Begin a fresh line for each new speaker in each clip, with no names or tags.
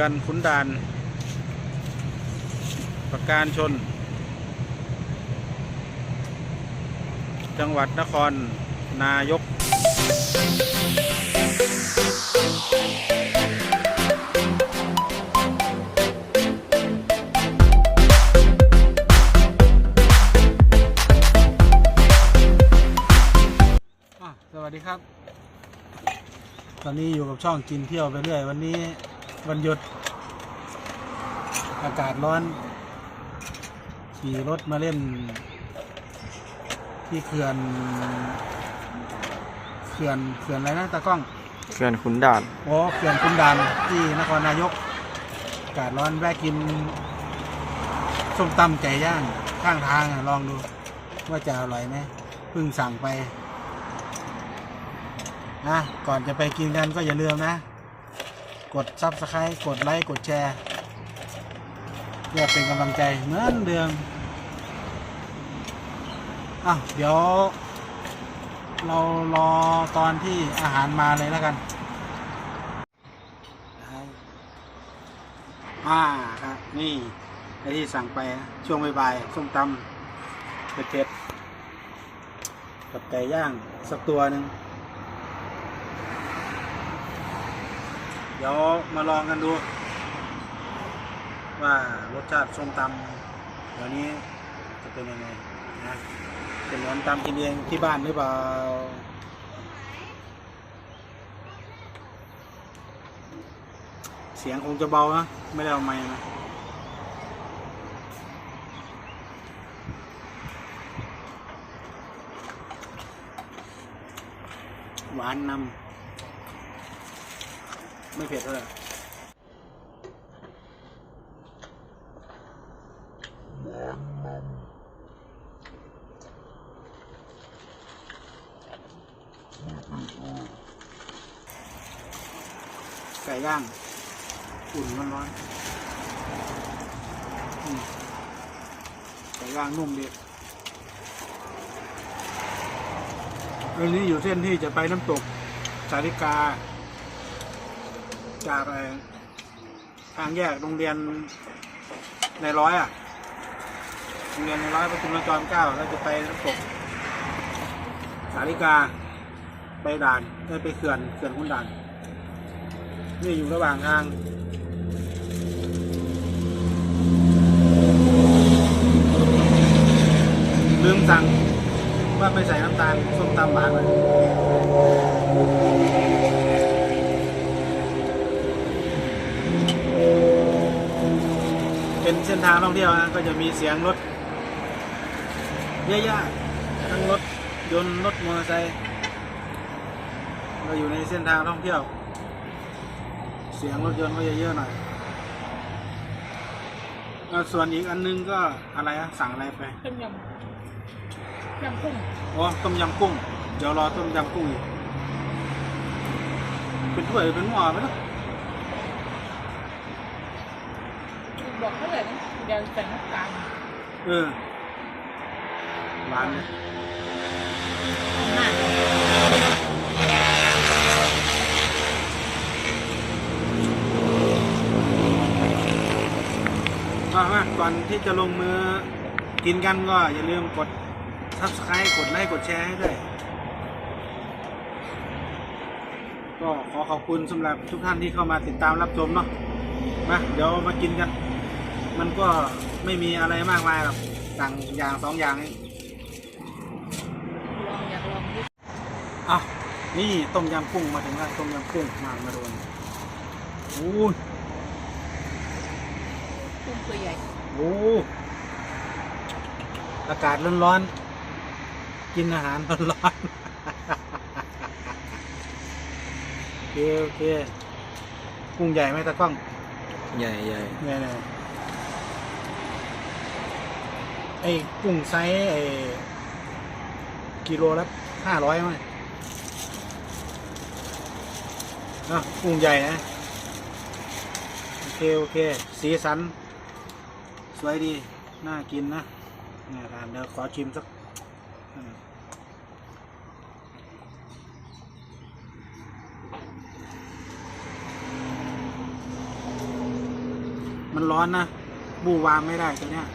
ขื่อนขุนด่าน ประการชน จังหวัดนครนายก อะสวัสดีครับ ตอนนี้อยู่กับช่องกินเที่ยวไปเรื่อย วันนี้วันหยุด อากาศร้อน ขี่รถมาเล่น ที่เขื่อนเขื่อนเขื่อนอะไรนะตากล้อง
เขื่อนขุนด่าน
โอ้เขื่อนคุนดานที่นครนายก อากาศร้อนแวะกินส้มตำไก่ย่างข้างทางอะลองดู ว่าจะอร่อยไหมเพิ่งสั่งไปนะก่อนจะไปกินกันก็อย่าลืมนะ กดซับสไครต์กดไลค์ กดแชร์ เพื่อเป็นกำลังใจเหมือนเดิมอะเดี๋ยว เรารอตอนที่อาหารมาเลยแล้วกันอ่าครับนี่ไอที่สั่งไปช่วงบ่ายๆส้มตำเผ็ดๆกับไก่ย่างสักตัวหนึ่งเดี๋ยวมาลองกันดู ว่ารสชาติส้มตำเดี๋ยวนี้จะเป็นยังไงนะเป็นเหมือนตำกินเองที่บ้านหรือเปล่าเสียงคงจะเบานะไม่ได้เอาไม้นะหวานนำไม่เผ็ดเท่าไหร่างอุ่นร้อนๆไก่ย่างนุ่มดีเรื่องนี้อยู่เส้นที่จะไปน้ำตกสาริกา จากทางแยกโรงเรียนในร้อยอะโรงเรียนในร้อยประชุมจรเก้าแล้วจะไปน้ำตกสาริกา ไปด่านได้ไปเขื่อนเขื่อนคุณด่าน นี่อยู่ระหว่างทางลืมสั่งว่าไม่ใส่น้ำตาลส้มตำหวานเลยเป็นเส้นทางท่องเที่ยวนะก็จะมีเสียงรถเยอะแยะทั้งรถยนต์รถมอเตอร์ไซค์เราอยู่ในเส้นทางท่องเที่ยว เสียงรถยนต์ก็จะเยอะหน่อยแล้วส่วนอีกอันนึงก็อะไรอะสั่งอะไรไป
ต้มยำยำกุ้ง
อ๋อต้มยำกุ้ง เดี๋ยวรอต้มยำกุ้งอีกเป็นถ้วยหรือเป็นหม้อไหมล่ะ
บอกเขาเลยนะเดี๋ยวใส่น้ำตาล
เออหวานเลย
มาก
อนที่จะลงมือกินกันก็ อย่าลืมกด subscribe กดไลค์กดแชร์ให้ด้วย ก็ขอขอบคุณสำหรับทุกท่านที่เข้ามาติดตามรับชมเนาะมาเดี๋ยวมากินกัน มันก็ไม่มีอะไรมากมายหรอกสั่งอย่างสองอย่างนี้
ลองอยากลองดู
อะนี่ต้มยำกุ้งมาถึงแล้วต้มยำกุ้งมามาโดนอู้ย
กุ้งตัวใหญ่
โอ้อากาศร้อนๆ กินอาหารร้อนๆ โอเคโอเค กุ้งใหญ่ไหมตากล้อง
ใหญ่ใหญ่
เนี่ยเนี่ยไอ้กุ้งไซส์ไอ้กิโลละห้าร้อยไหมอะกุ้งใหญ่นะ โอเค โอเค สีสัน สวยดี น่ากินนะเนี่ยทานเดี๋ยวขอชิมสักมมันร้อนนะ บูวางไม่ได้ตัวเนี้ย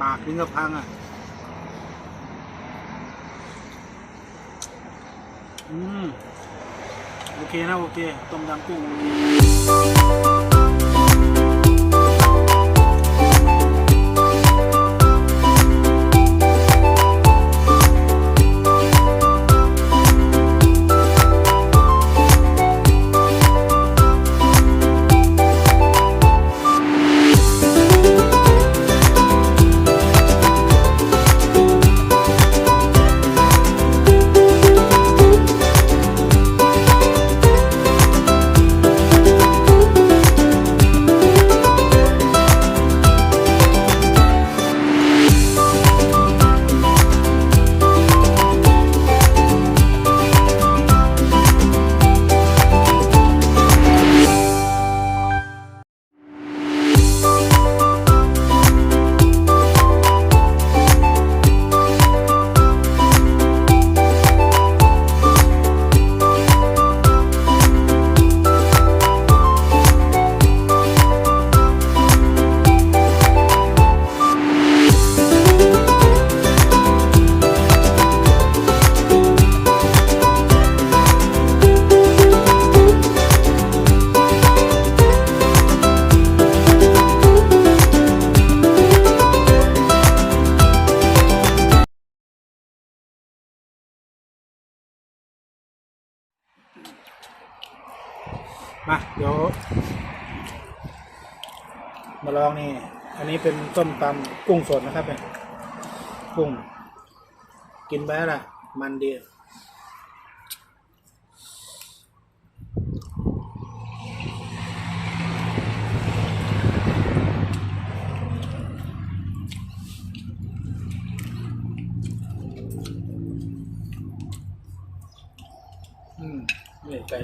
ปากถึงกับพังอะ อืม โอเคนะ โอเค ต้มยำกุ้ง มาลองนี่ อันนี้เป็นต้มตำกุ้งสดนะครับเนี่ยกุ้ง กินไปแล้วล่ะ มันดีอืมนี่ไก่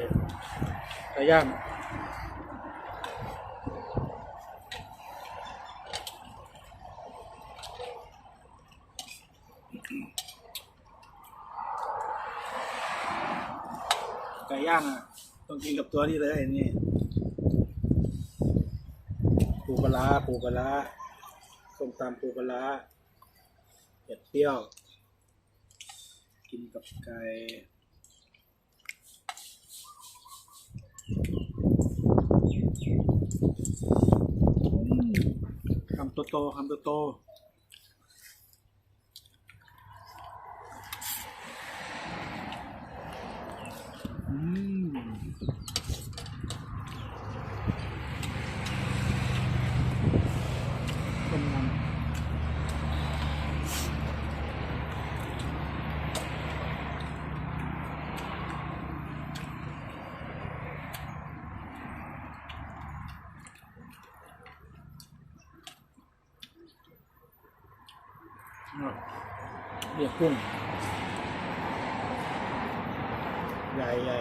ไก่ย่าง ก่ย่างอะต้องกินกับตัวนี้เลยนี่ปูปลาปูปลาส้มตำปูปลาเผ็ดเปรี้ยว กินกับไก่คำโตๆคำโตๆอืมต้มยำอะ เรียกกุ้ง ใหญ่ใหญ่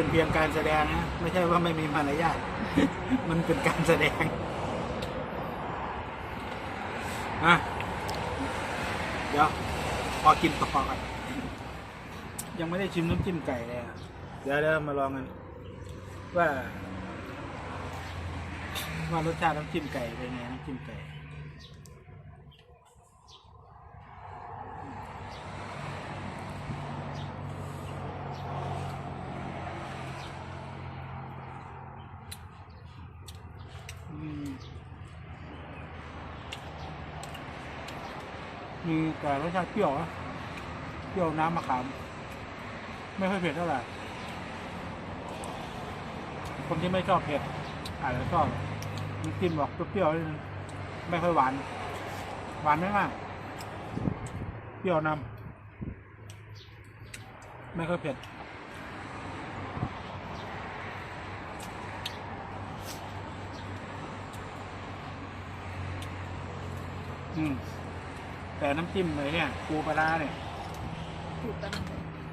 เป็นเพียงการแสดงนะไม่ใช่ว่าไม่มีมารยาทมันเป็นการแสดงอะเดี๋ยวพอกินต่อกันยังไม่ได้ชิมน้ำจิ้มไก่เลยอะเดี๋ยวเดี๋ยวมาลองกัน ว่าว่ารสชาติน้ำจิ้มไก่เป็นไงน้ำจิ้มไก่ อืม มีแต่รสชาติเปรี้ยวนะเปรี้ยวน้ำมะขาม ไม่ค่อยเผ็ดเท่าไหร่ คนที่ไม่ชอบเผ็ดอาจจะชอบน้ำจิ้มบอกเปรี้ยวๆไม่ค่อยหวาน หวานไม่มาก เปรี้ยวนำไม่ค่อยเผ็ดอืม แต่น้ำจิ้มเลยเนี่ยปูปลาร้าเนี่ย
ถูกกัน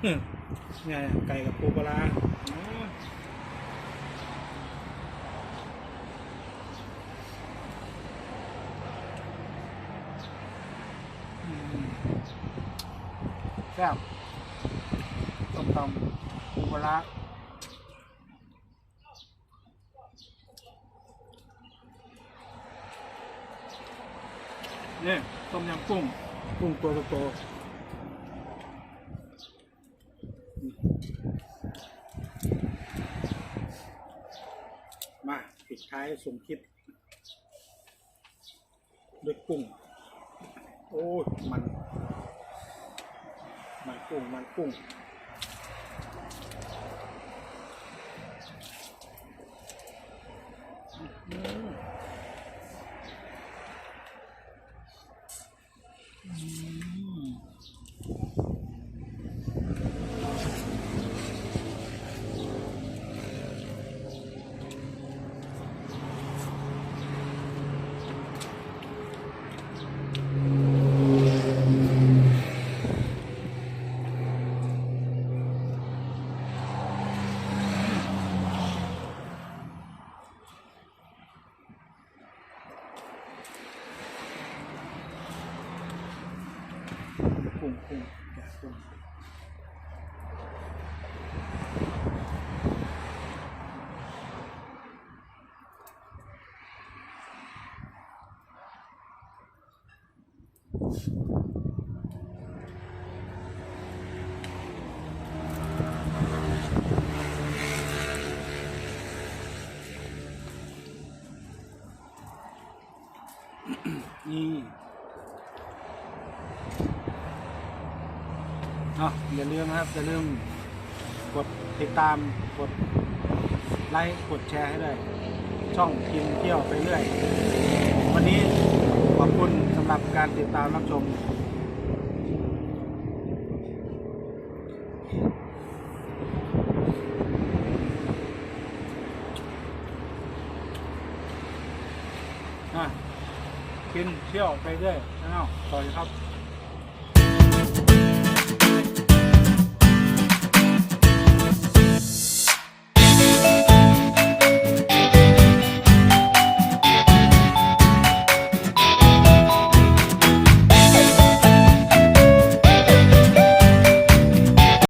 อืมเนี่ยไก่กับปูปลาร้าอืมอืมแซ่บต้มตำปูปลาร้าเนี่ย ต้มยำกุ้งกุ้งตัวโตมาปิดท้ายสมคิดด้วยกุ้ง โอ้ยมัน มันกุ้ง มันกุ้ง นี่เนาะอย่าลืมนะครับอย่าลืมกดติดตามกดไลค์กดแชร์ให้ด้วยช่องกินเที่ยวไปเรื่อย วันนี้ ขอบคุณสำหรับการติดตามรับชมอะกินเที่ยวไปเรื่อยนะเนาะสวัสดีครับ